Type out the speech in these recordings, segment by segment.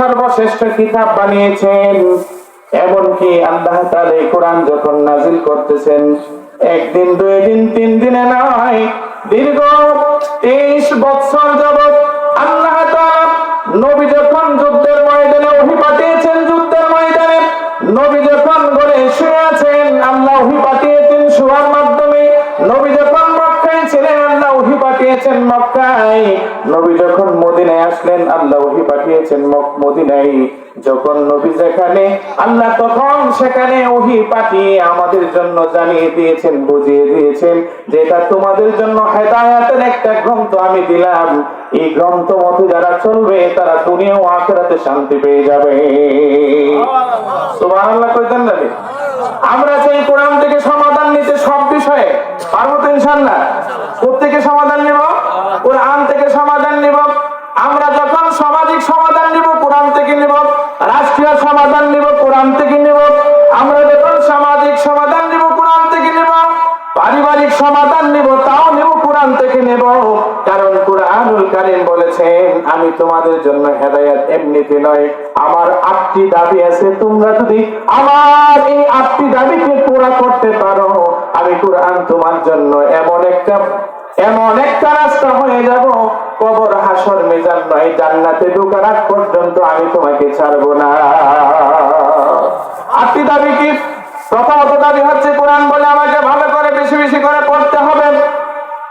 সর্বশ্রেষ্ঠ কিতাব বানিয়েছেন। এমনকি আল্লাহ তাআলা কোরআন যখন নাজিল করতেছেন, একদিন দুই দিন তিন দিনে নয়, দীর্ঘ তেইশ বৎসর যাবত আল্লাহ নবী যখন যুদ্ধের পাঠিয়েছেন মক্কায়। নবী যখন মদিনায় আসলেন, আল্লাহ ওহী পাঠিয়েছেন মদিনায়। যখন নবী যেখানে, আল্লাহ তখন সেখানে ওহি পাঠিয়ে আমাদের জন্য জানিয়ে দিয়েছেন, বুঝিয়ে দিয়েছেন যে এটা তোমাদের জন্য হেদায়াতের একটা গ্রন্থ আমি দিলাম। এই গ্রন্থ মতে যারা চলবে, তারা দুনিয়া ও আখেরাতে শান্তি পেয়ে যাবে। সুবহানাল্লাহ কইতেন না আমরা চাই কোরআন থেকে সমাধান নিতে সব বিষয়ে পারব তো ইনশাল্লাহ কোথেকে সমাধান সমাধান নিব, কোরআন থেকে নিব। আমরা যখন সামাজিক সমাধান নিব, কোরআন থেকে নিব। পারিবারিক সমাধান নিব, তাও নিব, কোরআন থেকে নেব। কারণ কোরআনুল কারীম বলেছেন, আমি তোমাদের জন্য হেদায়েত এমনিতে নয়। আমার আটটি দাবি আছে, তোমরা যদি আমার এই আটটি দাবিকে পুরা করতে পারো, আমি কোরআন তোমার জন্য এমন একটা এমন একটা রাস্তা হয়ে যাব, কবর, হাসর, মেজান নয়, জান্নাতে ঢোকার আগ পর্যন্ত আমি তোমাকে ছাড়ব না। আটটি দাবি কি? প্রথমত দাবি হচ্ছে, কোরআন বলে আমাকে ভালো করে, বেশি বেশি করে পড়তে হবে।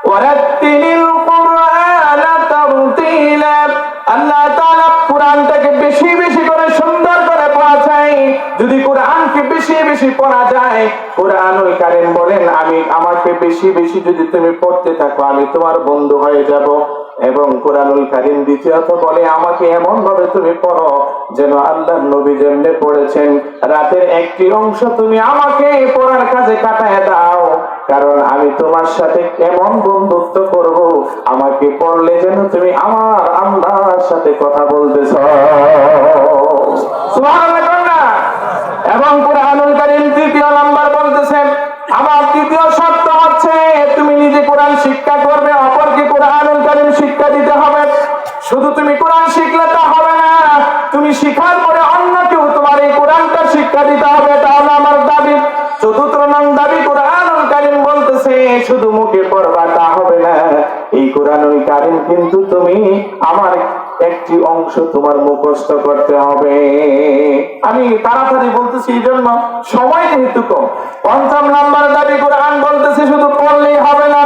ওয়ারাত্তিলিল তিনি আল্লাহ কোরআনটাকে বেশি বেশি করে সুন্দর করে পড়া চাই যদি কোরআনকে বেশি বেশি পড়া যায় কোরআন ওই কারেন বলেন, আমি আমাকে বেশি বেশি যদি তুমি পড়তে থাকো, আমি তোমার বন্ধু হয়ে যাব। এবং কোরআনুল কারীম দ্বিতীয়ত বলে, আমাকে এমন ভাবে তুমি পড়ো যেন আল্লাহ নবী যেমনে পড়েছেন। রাতের একটি অংশ তুমি আমাকে পড়ার কাজে কাটায় দাও, কারণ আমি তোমার সাথে এমন বন্ধুত্ব করব। আমাকে পড়লে যেন তুমি আমার আল্লাহর সাথে কথা বলতেছ? এবং কোরআনুল কারীম তৃতীয় নাম্বার বলতেছেন, আমার তৃতীয় শর্ত নিজে কোরআন শিক্ষা করবে, অপরকে কোরআনুল কারীম শিক্ষা দিতে হবে। শুধু তুমি কোরআন শিখলে তা হবে না, তুমি শিখার পরে অন্য কেউ তোমার এই কোরআনটা শিক্ষা দিতে হবে এটা হলো আমার দাবি। চতুর্থ নং দাবি কোরআনুল বলতেছে, শুধু মুখে পড়বা তা হবে না। এই কোরআনুল কিন্তু তুমি আমার একটি অংশ তোমার মুখস্থ করতে হবে। আমি তাড়াতাড়ি বলতেছি, এই জন্য সময় যেহেতু কম। পঞ্চম নাম্বার দাবি, কোরআন বলতেছে, শুধু পড়লেই হবে না।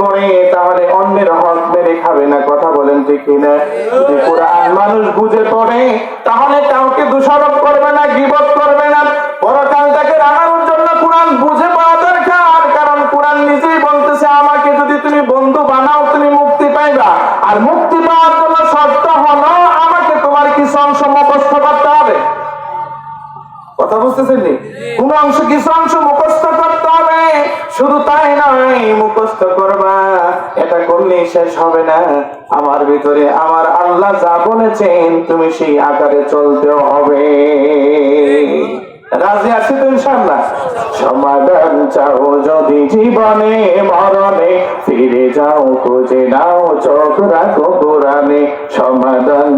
পড়ে তাহলে অন্যের হক মেরে খাবে না, কথা বলেন ঠিক কিনা? যদি কোরআন মানুষ বুঝে পড়ে, তাহলে কাউকে দোষারোপ করবে না, গিবত করবে না। পরকালটাকে রাখানোর জন্য কোরআন বুঝে পড়া দরকার, কারণ কোরআন নিজেই বলতেছে, আমাকে যদি তুমি বন্ধু বানাও, তুমি মুক্তি পাইবা। আর মুক্তি পাওয়ার জন্য শর্ত হলো, আমাকে তোমার কিছু অংশ মুখস্থ করতে হবে। কথা বুঝতেছেন নি? কোন অংশ কিছু অংশ মুখস্থ করতে হবে, শুধু তাই নয়, মুখস্থ করবা এটা শেষ হবে না। আমার ভিতরে আমার আল্লাহ যা বলেছেন, তুমি সেই আকারে চলতেও হবে। রাজি আছি তো ইনশাল্লাহ সমাধান চাও যদি জীবনে, মরণে, ফিরে যাও, খুঁজে নাও, চোখ রাখো কোরআনে। সমাধান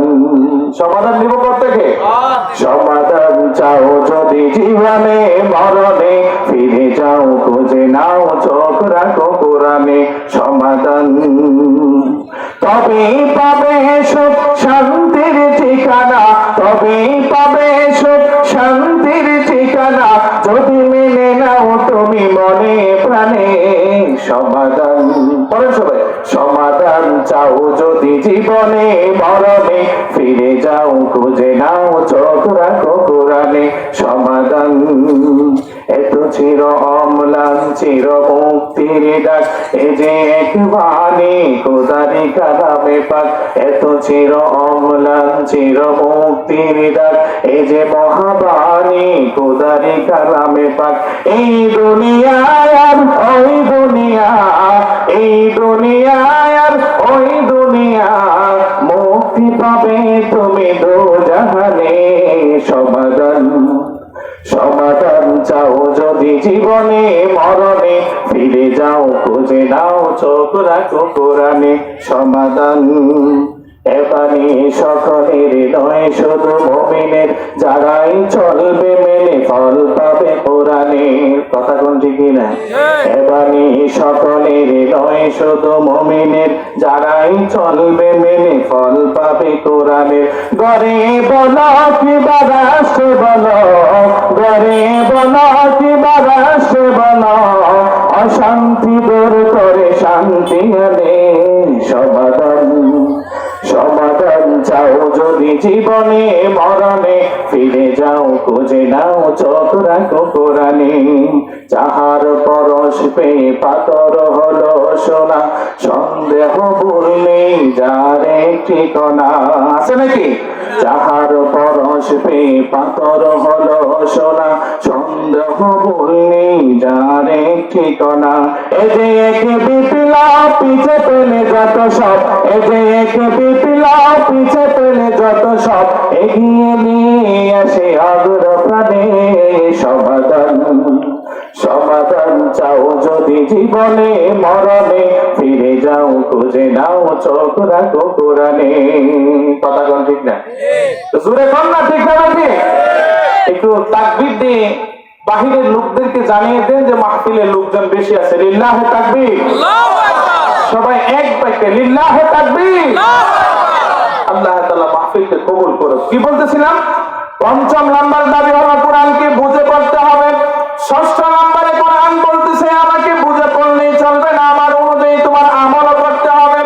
সমাধান নিব থেকে সমাধান চাও যদি জীবনে, মরণে, ফিরে যাও, খুঁজে নাও, চোখ রাখো কোরআনে সমাধান। তবে পাবে সুখ শান্তির ঠিকানা, তবে পাবে সুখ শান্তির ঠিকানা। যদি মেনে নাও তুমি মনে প্রাণে সমাধান। পড়েন সবাই সমাধান চাও যদি জীবনে, মরণে ফিরে যাও, খুঁজে নাও চোখ রাখো কোরআনে। সমাধান চির অম্লান, চির মুক্তির ডাক এ যে এক বাণী, খোদারি কালামে পাক, এত চির অম্লান, চির মুক্তির ডাক এ যে মহাবাণী, খোদারি কালামে পাক, এই দুনিয়ায় আর ওই দুনিয়া, এই দুনিয়ায় আর ওই দুনিয়া। মুক্তি পাবে তুমি দু কোরআনে সমাধান সমাধান চাও যদি জীবনে মরণে ফিরে যাও খুঁজে নাও চোখ রাখো কোরআনে সমাধান। এবারে সকলের নয় শুধু মমিনের যারাই চলবে মেনে ফল পাবে কোরআনে কথা কোন ঠিক না এবারে সকলের নয় শুধু মমিনের যারাই চলবে মেনে ফল পাবে কোরআনের। গরে বল নাও চোখ রাখো কোরআনে যাহার পেয়ে পাতর হলো সোনা। সন্দেহ বললে যারে ঠিকানা? আছে নাকি? যাহার পরশ পাতর হলো সোনা। সন্দেহ বললে যারে ঠিকানা? এ যে এক বিপিলা পিছে পেলে যত সব, এ যে এক বিপিলা পিছে পেলে যত সব, এগিয়ে নিয়ে আসে অগ্র প্রাণে সমাধান সমাধান চাও যদি জীবনে মরণে ফিরে যাও খুঁজে নাও চোখ রাখো কোরআনে। কথা কোন ঠিক না? জোরে কোন না ঠিক না নাকি? একটু তাকবির দিয়ে বাহিরের লোকদেরকে জানিয়ে দেন যে মাহফিলের লোকজন বেশি আছে। লিল্লাহ তাকবির। সবাই এক বাক্যে লিল্লাহ তাকবির। আল্লাহ তাআলা মাহফিলকে কবুল করুক। কি বলতেছিলাম? পঞ্চম নাম্বার দাবি হলো কোরআনকে বুঝে পড়তে হবে। ষষ্ঠ নাম্বারে কোরআন বলতেছে, আমাকে বুঝে পড়লেই চলবে না, আমার অনুযায়ী তোমার করতে হবে।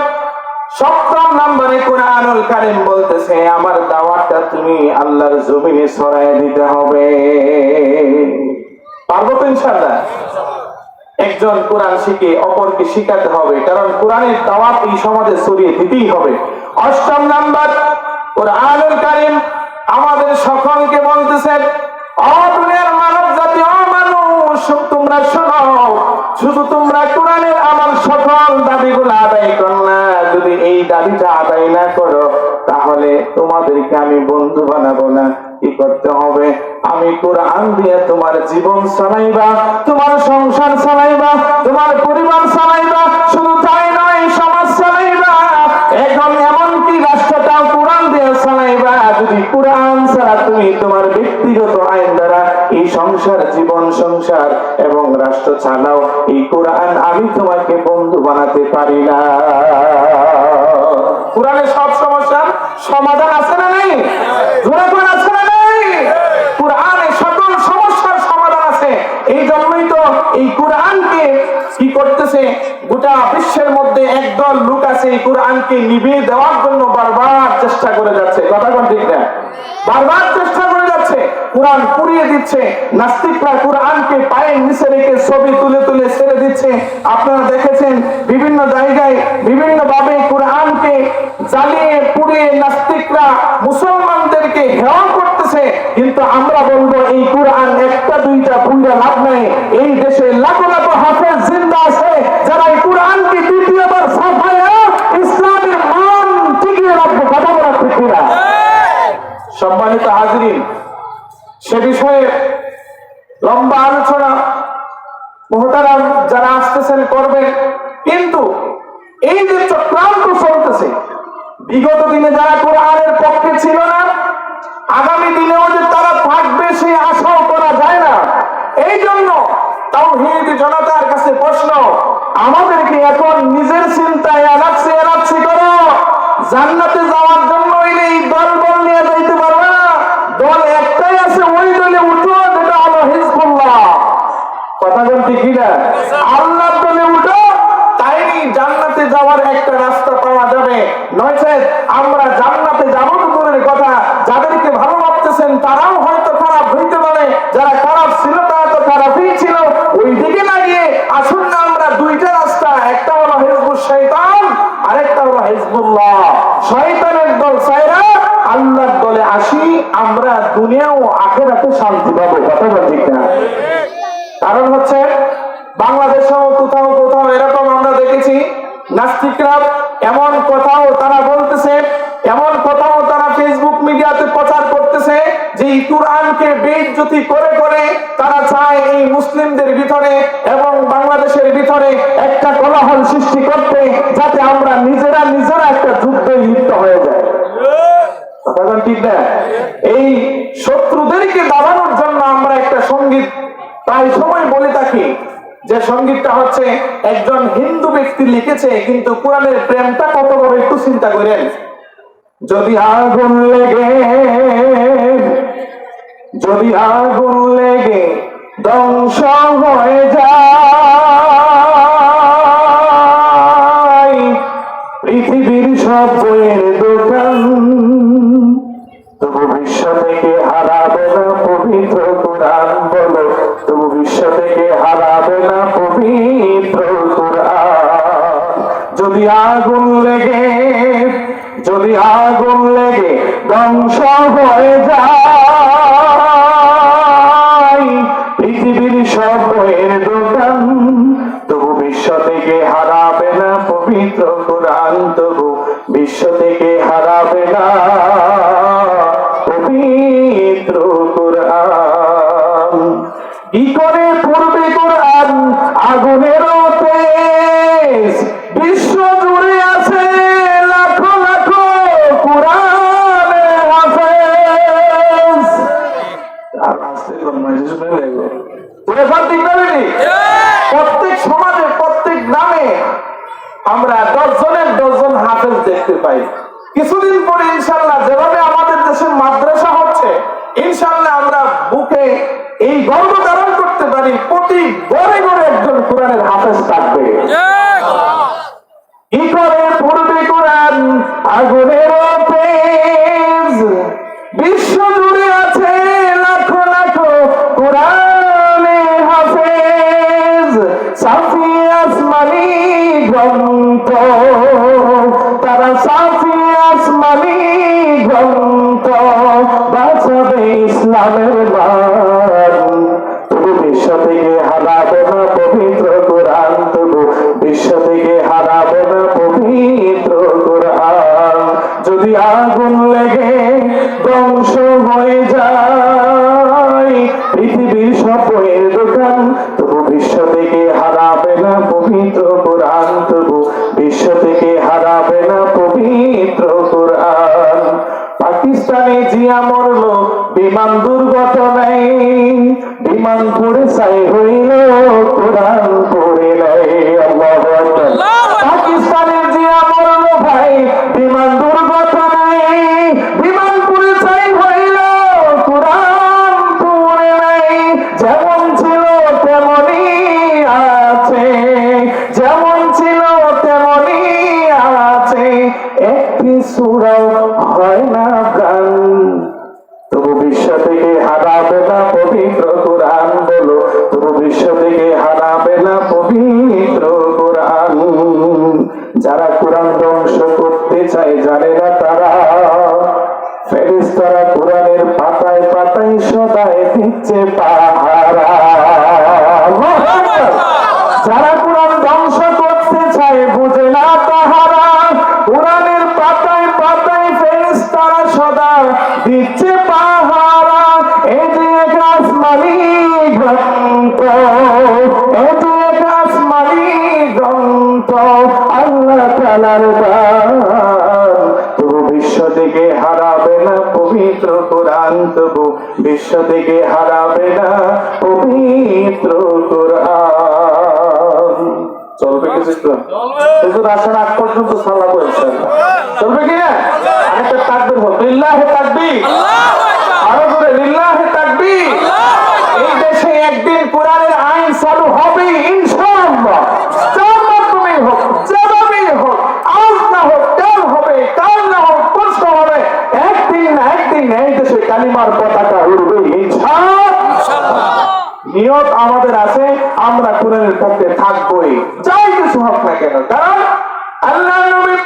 সপ্তম নাম্বারে কোরআনুল কারীম বলতেছে, আমার দাওয়াতটা তুমি আল্লাহর জমিনে দিতে হবে। পারব তো একজন কোরআন শিখে অপরকে শিখাতে হবে, কারণ কোরআনের দাওয়াত এই সমাজে ছড়িয়ে দিতেই হবে। অষ্টম নাম্বার, কোরআনুল কারীম আমাদের সকলকে বলতেছেন অ মানুষ তোমরা শোনো। শুধু তোমরা কোরআনের আমার সকল দাবিগুলো আদায় করো না যদি এই দাবিটা আদায় না করো, তাহলে তোমাদেরকে আমি বন্ধু বানাবো না। কি করতে হবে? আমি কোরআন দিয়ে তোমার জীবন চালাইবা, তোমার সংসার চালাইবা, তোমার পরিবার চালাইবা, শুধু তাই নয়, সমাজ চালাইবা। এখন এমনকি রাষ্ট্রটা কোরআন দিয়ে চালাইবা। যদি কোরআন ছাড়া তুমি তোমার ব্যক্তিগত আইন দ্বারা এই সংসার, জীবন সংসার এবং রাষ্ট্র চালাও এই কোরআন আমি তোমাকে বন্ধু বানাতে পারি না। কোরআনে সব সমস্যার সমাধান আছে না নেই? আছে না কোরআনে সকল সমস্যার সমাধান আছে। এই জন্যই তো এই কোরআনকে কি করতেছে, গোটা বিশ্বের মধ্যে একদল লোক আছে এই কোরআনকে নিভিয়ে দেওয়ার জন্য বারবার চেষ্টা করে যাচ্ছে। কথা ঠিক না? বারবার চেষ্টা কোরআন পুড়িয়ে দিচ্ছে নাস্তিকরা কোরআনকে পায়ের নিচে রেখে ছবি তুলে তুলে ছেড়ে দিচ্ছে। আপনারা দেখেছেন বিভিন্ন জায়গায় বিভিন্ন ভাবে কোরআনকে জ্বালিয়ে পুড়িয়ে নাস্তিকরা মুসলমানদেরকে হেওয়া করতেছে। কিন্তু আমরা বলব এই কোরআন একটা দুইটা পুইরা লাভ নাই। এই দেশে লাখো লাখো হাফেজ জিন্দা আছে যারা এই কোরআনকে দ্বিতীয়বার সাফায় ইসলামের মান টিকিয়ে রাখবে। কথা বলা ঠিক কিনা? সম্মানিত হাজরিন সে বিষয়ে লম্বা আলোচনা মহতারাম যারা আসতেছেন করবেন। কিন্তু এই যে চক্রান্ত চলতেছে, বিগত দিনে যারা কোরআনের পক্ষে ছিল না, আগামী দিনেও যে তারা থাকবে সেই আশাও করা যায় না। এই জন্য তাও হিন্দু জনতার কাছে প্রশ্ন, আমাদেরকে এখন নিজের চিন্তায় এলাচ্ছি এলাচ্ছি করো। জান্নাতে যাওয়ার জন্য হইলে এই দল বল নিয়ে যাইতে পারবে না দল একটাই আছে ওই দলে উঠো যেটা হলো হিজবুল্লাহ কথা বলতে কি না আল্লাহ দলে উঠো তাই জান্নাতে যাওয়ার একটা রাস্তা পাওয়া নয়ছে আমরা জান্নাতে যাব তো দূরের কথা, যাদেরকে ভালো ভাবতেছেন তারাও হয়তো খারাপ হইতে পারে, যারা খারাপ ছিল তারা তো খারাপই ছিল। ওই দিকে না আসুন না আমরা দুইটা রাস্তা, একটা হলো হিজবুল শৈতান আরেকটা হলো হিজবুল্লাহ। শয়তানের দল সাইরা, আল্লাহর দলে আসি, আমরা দুনিয়া ও আখেরাতে শান্তি পাবো, কথা ঠিক না? কারণ হচ্ছে বাংলাদেশেও কোথাও কোথাও এরকম আমরা দেখেছি, নাস্তিকরা এমন কথাও তারা বলতেছে, এমন কথাও তারা ফেসবুক মিডিয়াতে প্রচার করতে বেইজ্জতি করে করে তারা চায় এই মুসলিমদের ভিতরে এবং বাংলাদেশের ভিতরে একটা কোলাহল সৃষ্টি করতে, যাতে আমরা নিজেরা নিজেরা একটা যুদ্ধে লিপ্ত হয়ে যায় ঠিক না? এই শত্রুদেরকে দাবানোর জন্য আমরা একটা সংগীত প্রায় সময় বলে থাকি, যে সঙ্গীতটা হচ্ছে একজন হিন্দু ব্যক্তি লিখেছে, কিন্তু কোরআনের প্রেমটা কত বড় একটু চিন্তা করেন। যদি আগুন লেগে, যদি আগুন লেগে ধ্বংস হয়ে যায় আগুন লেগে যদি আগুন লেগে ধ্বংস হয়ে যায় তাআলার দান তবু বিশ্ব থেকে হারাবে না পবিত্র কোরআন, তবু বিশ্ব থেকে হারাবে না পবিত্র কোরআন। চলবে একটু হুজুর? আসার আগ পর্যন্ত সালা বলছেন চলবে কি আরেকটা তাকবীর হোক লিল্লাহে তাকবীর। আরও করে লিল্লাহে তাকবীর। এই দেশে একদিন কোরআনের আইন চালু হবে ইনশাআল্লাহ যার মাধ্যমেই হোক যেভাবেই হোক আজ না হোক কাল হবে কাল না হোক পরশু হবে একদিন না একদিন এই কালিমার পতাকা উড়বে নিয়ত আমাদের আছে আমরা কোরআনের পক্ষে থাকবোই। যাই কিছু হোক না কেন কারণ আল্লাহ নবী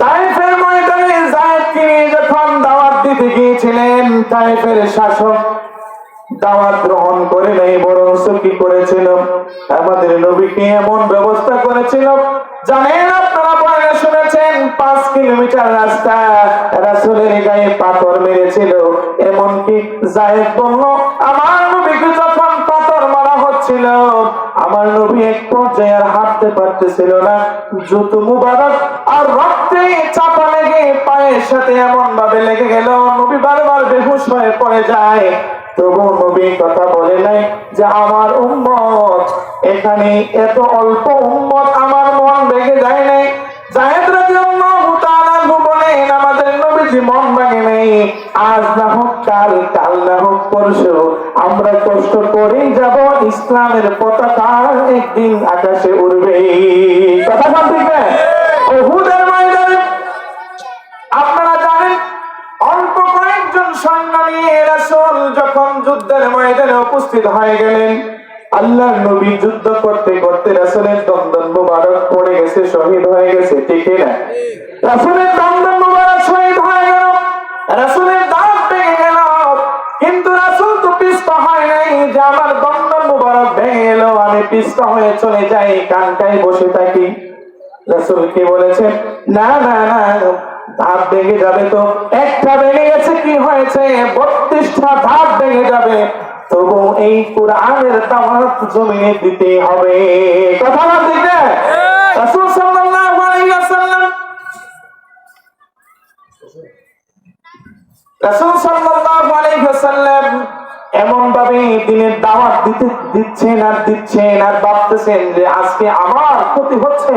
তাইফের ময়দানে জায়েদকে যখন দাওয়াত দিতে গিয়েছিলেন তাইফের শাসক দাওয়াত গ্রহণ করে নাই, বরং কি করেছিল আমাদের নবীকে এমন ব্যবস্থা করেছিল জানেন আপনারা বলে শুনেছেন, পাঁচ কিলোমিটার রাস্তা রাসুলের গায়ে পাথর মেরেছিল। এমনকি জায়েদ বলল, আমার নবীকে যখন পাথর মারা হচ্ছিল, আমার নবী এক পর্যায়ে আর হাঁটতে পারতেছিল না। জুত মুবারক আর রক্তে চাপা লেগে পায়ের সাথে এমন ভাবে লেগে গেল। নবী বারবার বেহুশ হয়ে পড়ে যায়। নবী কথা বলে নাই যে আমার এখানে এত অল্প আমার মন ভেঙে যায় নাই। আমাদের নবীজি মন ভাঙে আজ না হোক কাল কাল না হোক পরশু, আমরা কষ্ট করেই যাব, ইসলামের পতাকা একদিন আকাশে উড়বে। কথা ঠিক যখন যুদ্ধের ময়দানে উপস্থিত হয়ে গেলেন, আল্লাহর নবী যুদ্ধ করতে করতে রাসূলের দন্দন মুবারক পড়ে গেছে, শহীদ হয়ে গেছে, ঠিক না? রাসূলের দন্দন মুবারক শহীদ হয়ে গেল, রাসূলের দাঁত ভেঙে গেল, কিন্তু রাসূল তো পিস্তা হয় নাই যে আমার দন্দন মুবারক ভেঙে গেল, আমি পিস্তা হয়ে চলে যাই কানকায় বসে থাকি। রাসূল কি বলেছেন? না না না ধাপ ভেঙে যাবে তো। একটা ভেঙে গেছে কি হয়েছে? বত্রিশটা ধাপ ভেঙে যাবে। তবু এই কোরআনের দাওয়াত জমিনে দিতে হবে। কথা না দিতে? রাসূল সাল্লাল্লাহু আলাইহি ওয়াসাল্লাম রাসূল সাল্লাল্লাহু আলাইহি ওয়াসাল্লাম এমন ভাবে দিনের দাওয়াত দিতে দিচ্ছেন আর দিচ্ছেন আর ভাবতেছেন যে আজকে আমার ক্ষতি হচ্ছে।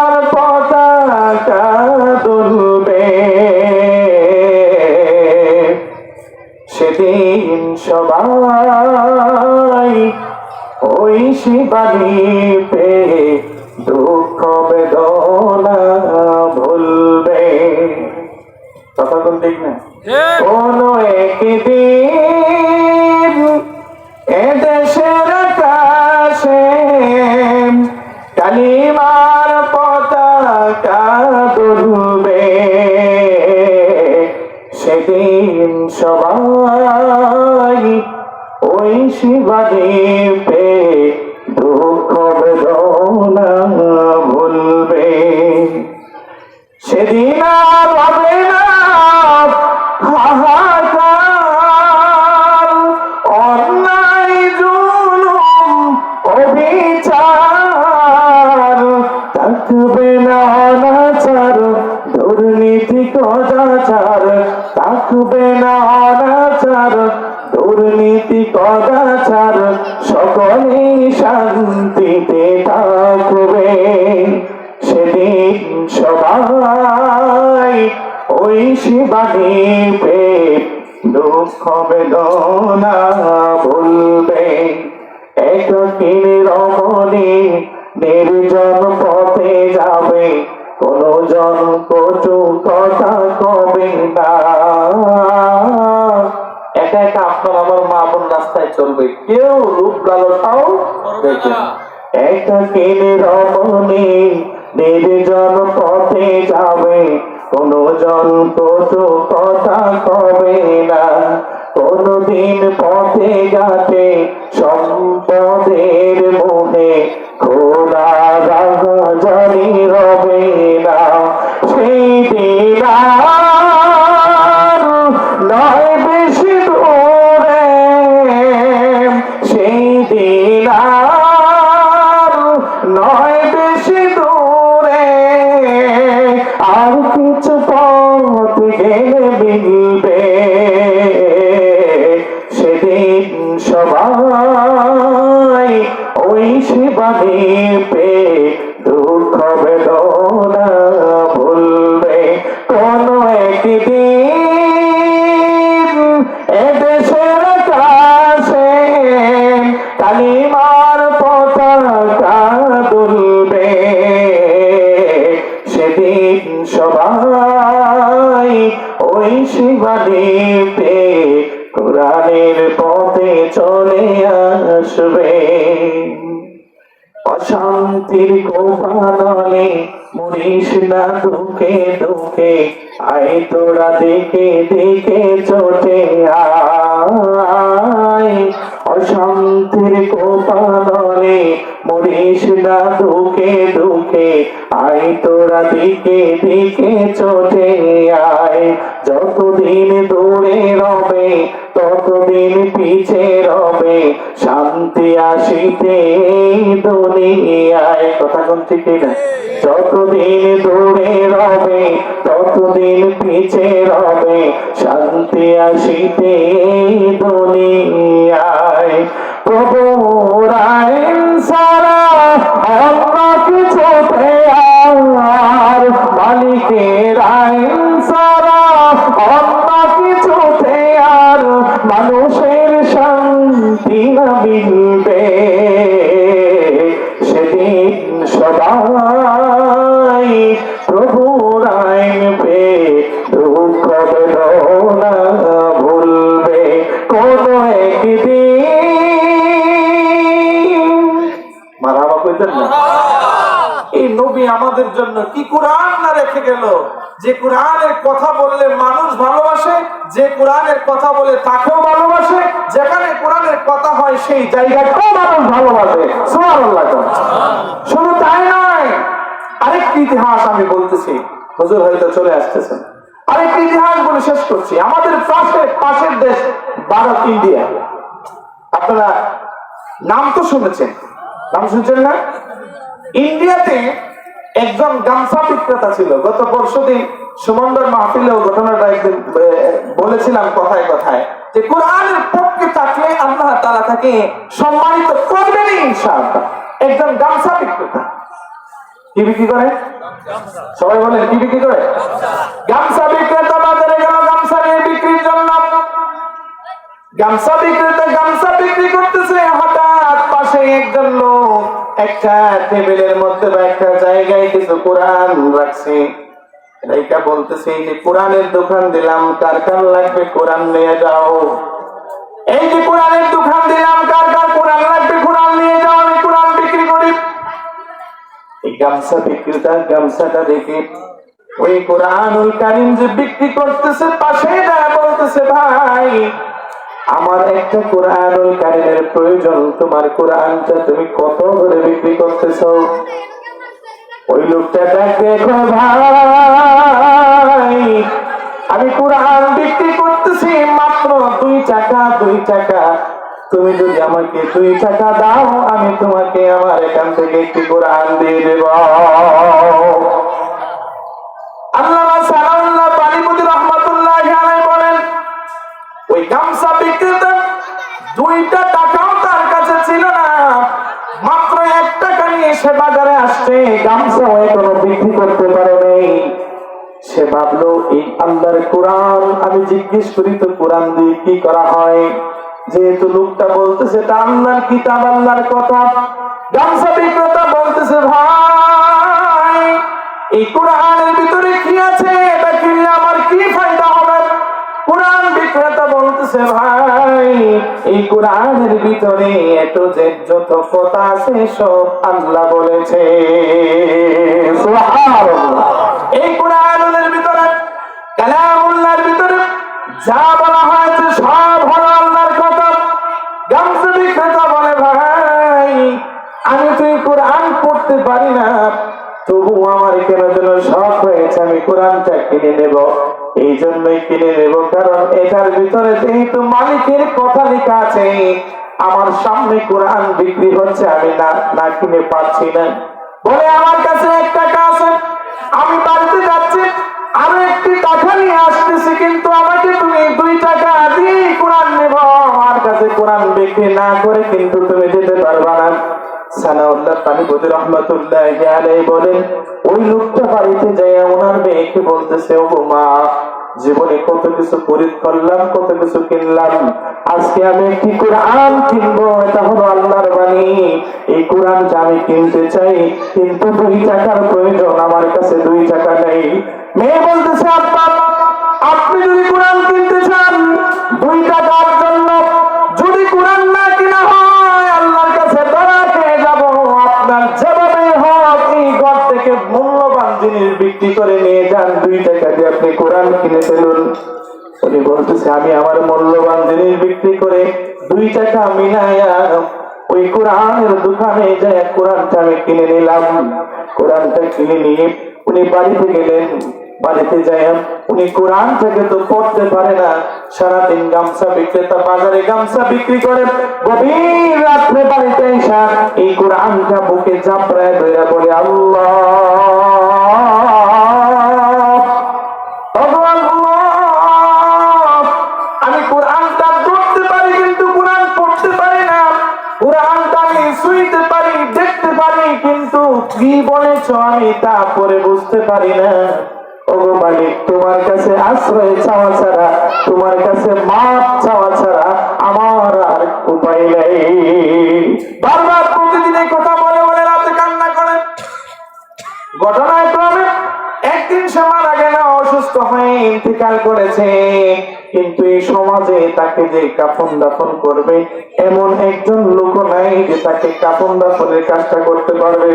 সবাই ওই শিবানী পে দুঃখ বেদনা ভুলবে। কথা ঠিক না? কোন একদিন সবাই ওই শিবানী পে দুঃখ বেদনা ভুলবে। একাকিন রমণী নির্জন পথে যাবে, কোন জন কচু কথা কবে না। একা একা আপনার আমার মা বোন রাস্তায় চলবে, কেউ রূপ লালসাও দেখবে না। একাকিন রমণী নির্জন পথে যাবে কোন জন কচু কথা কবে না। কোনদিন পথে ঘাটে সম্পদের মনে খোলা জানি রবে না। সেই দিন তোরা দিকে দিকে চোটে আয়। যতদিন দূরে রবে, ততদিন পিছে রবে। শান্তি আসিতে দুনিয়ায়। কথা কোন না যতদিন দূরে রবে, ততদিন পিছে রবে। শান্তি আসিতে দুনিয়ায়। প্রভু রায়ন সারা অন্য মালিকের আইন সারা অন্য কিছুতে আর মানুষের শান্তি না মিলবে। সেদিন সবাই প্রভুর আইন পে দুঃখ বেদনা ভুলবে। কোন একদিন মারামা কইতেন না? এই নবী আমাদের জন্য কি কোরআন? রেখে গেল। যে কোরআনের কথা বললে মানুষ ভালোবাসে, যে কোরআনের কথা বলে তাকেও ভালোবাসে, যেখানে কোরআনের কথা হয় সেই জায়গাটাও মানুষ ভালোবাসে। শুধু তাই নয়, আরেকটি ইতিহাস আমি বলতেছি। হুজুর হয়তো চলে আসতেছেন আরেকটি ইতিহাস বলে শেষ করছি। আমাদের পাশে পাশের দেশ ভারত, ইন্ডিয়া। আপনারা নাম তো শুনেছেন। নাম শুনছেন না? ইন্ডিয়াতে একজন গামছা বিক্রেতা ছিল। গত পরশুদিন সুমন্দর মাহফিলেও ঘটনাটা একদিন বলেছিলাম কথায় কথায় যে কোরআনের পক্ষে থাকলে আল্লাহ তারা তাকে সম্মানিত করবেন একজন গামছা বিক্রেতা। কি বিক্রি করে? সবাই বলেন, কি বিক্রি করে? গামছা বিক্রেতা বাজারে গেল, গামছা নিয়ে বিক্রির জন্য। গামছা বিক্রেতা গামছা বিক্রি করতেছে, হঠাৎ পাশে একজন লোক একটা টেবিলের মধ্যে বা একটা জায়গায় কিছু কোরআন রাখছে। এটা বলতেছে যে কোরআনের দোকান দিলাম, কার কার লাগবে কোরআন নিয়ে যাও? এই যে কোরআনের দোকান দিলাম, কার কার কোরআন লাগবে কোরআন নিয়ে যাও, আমি কোরআন বিক্রি করি। এই গামছা বিক্রেতা, গামছাটা দেখে, ওই কোরআনুল কারিম যে বিক্রি করতেছে পাশে দাঁড়া বলতেছে, ভাই আমার একটা কোরআনুল কারিমের প্রয়োজন। তোমার কোরআনটা তুমি কত করে বিক্রি করতেছ? ওই লোকটা ডাক দেখো ভাই, আমি কোরআন বিক্রি করতেছি মাত্র দুই টাকা দুই টাকা। তুমি যদি আমাকে দুই টাকা দাও, আমি তোমাকে আমার এখান থেকে একটি কোরআন দিয়ে দেব। সালাউল্লাহ বালিপুতি রহমতুল্লাহ আলাইহি বলেন ওই গামছা বিক্রেতা দুইটা টাকাও তার কাছে ছিল না। মাত্র এক টাকা নিয়ে সে বাজারে আসছে গামছা এখনও বিক্রি করতে পারে নাই। সে ভাবলো, এই আল্লাহর কোরআন, আমি জিজ্ঞেস করি তো কোরআন দিয়ে কি করা হয়? যেহেতু লোকটা বলতেছে, এটা আল্লাহর কিতাব, আল্লাহর কথা। গামছা বিক্রেতা বলতেছে, ভাই, এই কোরআনের ভিতরে কি আছে এটা কিনলে আমার কি ফায়দা হবে কোরআন বলতেছে ভাই। এই কোরআনের ভিতরে এত যে যত কথা আছে সব আল্লাহ বলেছে। এই কোরআনের ভিতরে কালামুল্লাহর ভিতরে যা বলা হয়েছে সব হলো আল্লাহর কথা বিক্রেতা বলে ভাই আমি তো এই কোরআন পড়তে পারি না। তবু আমার কেন যেন শখ হয়েছে আমি কোরআনটা কিনে নেব? এই জন্যই কিনে নেব, কারণ এটার ভিতরে যেহেতু মালিকের কথা লেখা আছে, আমার সামনে কোরআন বিক্রি হচ্ছে, আমি না না কিনে পাচ্ছি না। বলে আমার কাছে এক টাকা আছে, আমি বাড়িতে যাচ্ছি, আরও একটি টাকা নিয়ে আসতেছি, কিন্তু আমাকে তুমি দুই টাকা দিয়ে কোরআন নেব। আমার কাছে কোরআন বিক্রি না করে কিন্তু তুমি যেতে পারবা না। জীবনে কত কিছু খরিদ করলাম, কত কিছু কিনলাম, আজকে আমি একটি কোরআন কিনবো, এটা হলো আল্লাহর বাণী। এই কোরআনটা আমি কিনতে চাই, কিন্তু দুই টাকার প্রয়োজন, আমার কাছে দুই টাকা নেই। মেয়ে বলতেছে কোরআন কিনে ফেলুন। উনি বলতেছে, আমি আমার মূল্যবান জিনিস বিক্রি করে দুই টাকা মিলাইয়া ওই কোরআনের দোকানে যায় কোরআনটা আমি কিনে নিলাম। কোরআনটা কিনে নিয়ে উনি বাড়িতে গেলেন। বাড়িতে যাই উনি কোরআন থেকে তো পড়তে পারে না। সারাদিন গামছা বিক্রেতা বাজারে গামছা বিক্রি করে। গভীর রাত্রে বাড়িতে এসা এই কোরআনটা বুকে চাপড়ায় ধরে বলে, আল্লাহ! পারি, দেখতে পারি, কিন্তু কি বলেছ আমি বুঝতে পারি না। তোমার কাছে আশ্রয় চাওয়া ছাড়া, তোমার কাছে মাপ চাওয়া ছাড়া আমার আর উপায় নেই। বারবার প্রতিদিন কথা বলে বলে রাতে কান্না করে। ঘটনায় ইন্তিকাল করেছে, কিন্তু এই সমাজে তাকে যে কাফন দাফন করবে, এমন একজন লোক নাই যে তাকে কাফন দাফনের কাজটা করতে পারবে।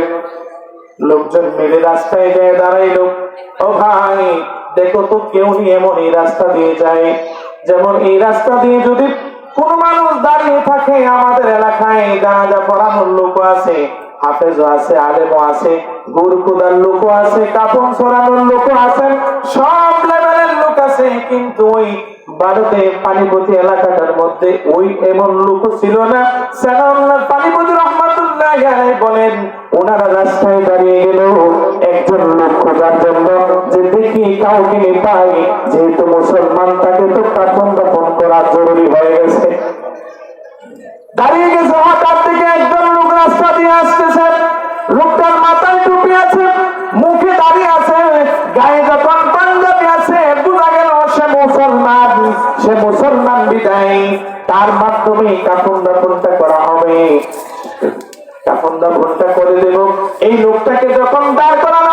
লোকজন মিলে রাস্তায় যায়, দাঁড়াইলো। ও ভাই, দেখো তো কেউ এমন এই রাস্তা দিয়ে যায়। যেমন এই রাস্তা দিয়ে যদি কোন মানুষ দাঁড়িয়ে থাকে, আমাদের এলাকায় জানাজা পড়ানোর লোক আছে। হাফেজও আছে, আলেমও আছে গুরু কুদার লোক আছে কাপড় ছড়ানোর লোক আছেন, সব লেভেলের লোক আছে, কিন্তু ওই ভারতে পানিপতি এলাকাটার মধ্যে ওই এমন লোক ছিল না। পানিপতি রহমাতুল্লাহ বলেন, ওনারা রাস্তায় দাঁড়িয়ে একজন লোক খোঁজার জন্য যে দেখি কাউকে পাই যেহেতু মুসলমান, তাকে তো কাফন দাফন করা জরুরি হয়ে গেছে। দাঁড়িয়ে গেছে হঠাৎ থেকে একজন রাস্তা দিয়ে আসতেছে। লোকটার মাথায় টুপি আছে, মুখে দাঁড়িয়ে আছে, গায়ে যখন পাঞ্জাবি আছে, বোঝা গেল সে মুসলমান সে মুসলমান বিদায়। তার মাধ্যমে কাফন দাপনটা করা হবে। কাফন দাপনটা করে দেব। এই লোকটাকে যখন দাঁড় করানো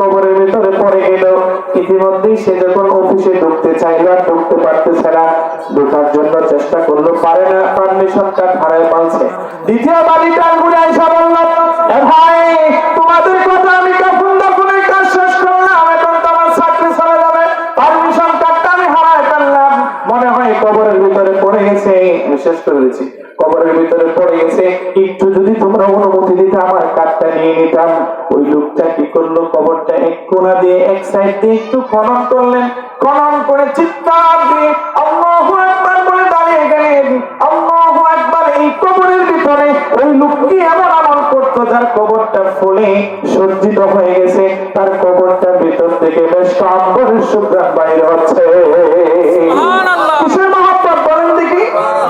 কবরের ভিতরে পড়ে গেল। ইতিমধ্যেই সে যখন অফিসে ঢুকতে চাইলো, আর ঢুকতে পারতেছে না। ঢোকার জন্য চেষ্টা করল, পারে না পারমিশন কার্ড হারায় পালছে দ্বিতীয় ভাই, তোমাদের কথা আমি দাফনের কাজ শেষ করলাম? এখন তো আমার চাকরি চলে যাবে। পারমিশন কার্ডটা আমি হারায় ফেললাম। মনে হয় কবরের ভিতরে পড়ে গেছে। আমি শেষ করে দিচ্ছি। কবরের ভিতরে পড়ে গেছে। একটু যদি তোমরা অনুমতি দিতে আমার কার্ডটা নিয়ে নিতাম। ওই লোকটা কি করল? কবরটা এক কোনা দিয়ে, এক সাইড দিয়ে একটু খনন করলেন। খনন করে চিৎকার দিয়ে বলে দাঁড়িয়ে গেলেন। এই কবরের ভিতরে ওই লোকটি এমন আমল করতো যার কবরটা ফুলে সজ্জিত হয়ে গেছে। তার কবরটার ভিতর থেকে বেশ কাম্বরের সুগ্রাম বাইরে হচ্ছে কিসের মহাত্মা বলেন দেখি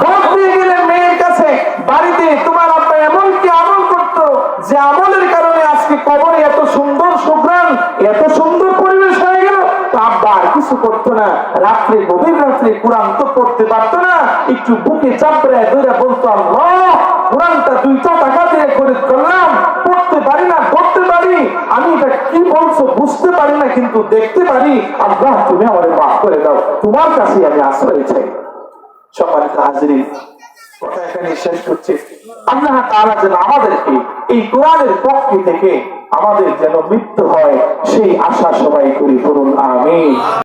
ভোট দিয়ে গেলেন মেয়ের কাছে বাড়িতে তোমার আব্বা এমন কি আমল করতো যে আমলের কারণে আজকে কবরে এত সুন্দর সুগ্রাম এত সুন্দর পরিবেশ হয়ে গেল তো আব্বা আর কিছু করতো না। রাত্রে গভীর রাত্রে কোরআন তো পড়তে পারতো না। একটু বুকে চাপড়ে ধরে বলতো, আল্লাহ, কোরআনটা দুইটা টাকা দিয়ে খরিদ করলাম। পড়তে পারি না, পড়তে পারি। আমি এটা কি বলছো বুঝতে পারি না, কিন্তু দেখতে পারি। আল্লাহ, তুমি আমার মাফ করে দাও। তোমার কাছে আমি আশ্রয় চাই। সম্মানিত হাজিরি কথা আল্লাহ তাআলা যেন আমাদেরকে এই কোরআনের পক্ষে থেকে আমাদের যেন মৃত্যু হয়, সেই আশা সবাই করি করুন আমিন।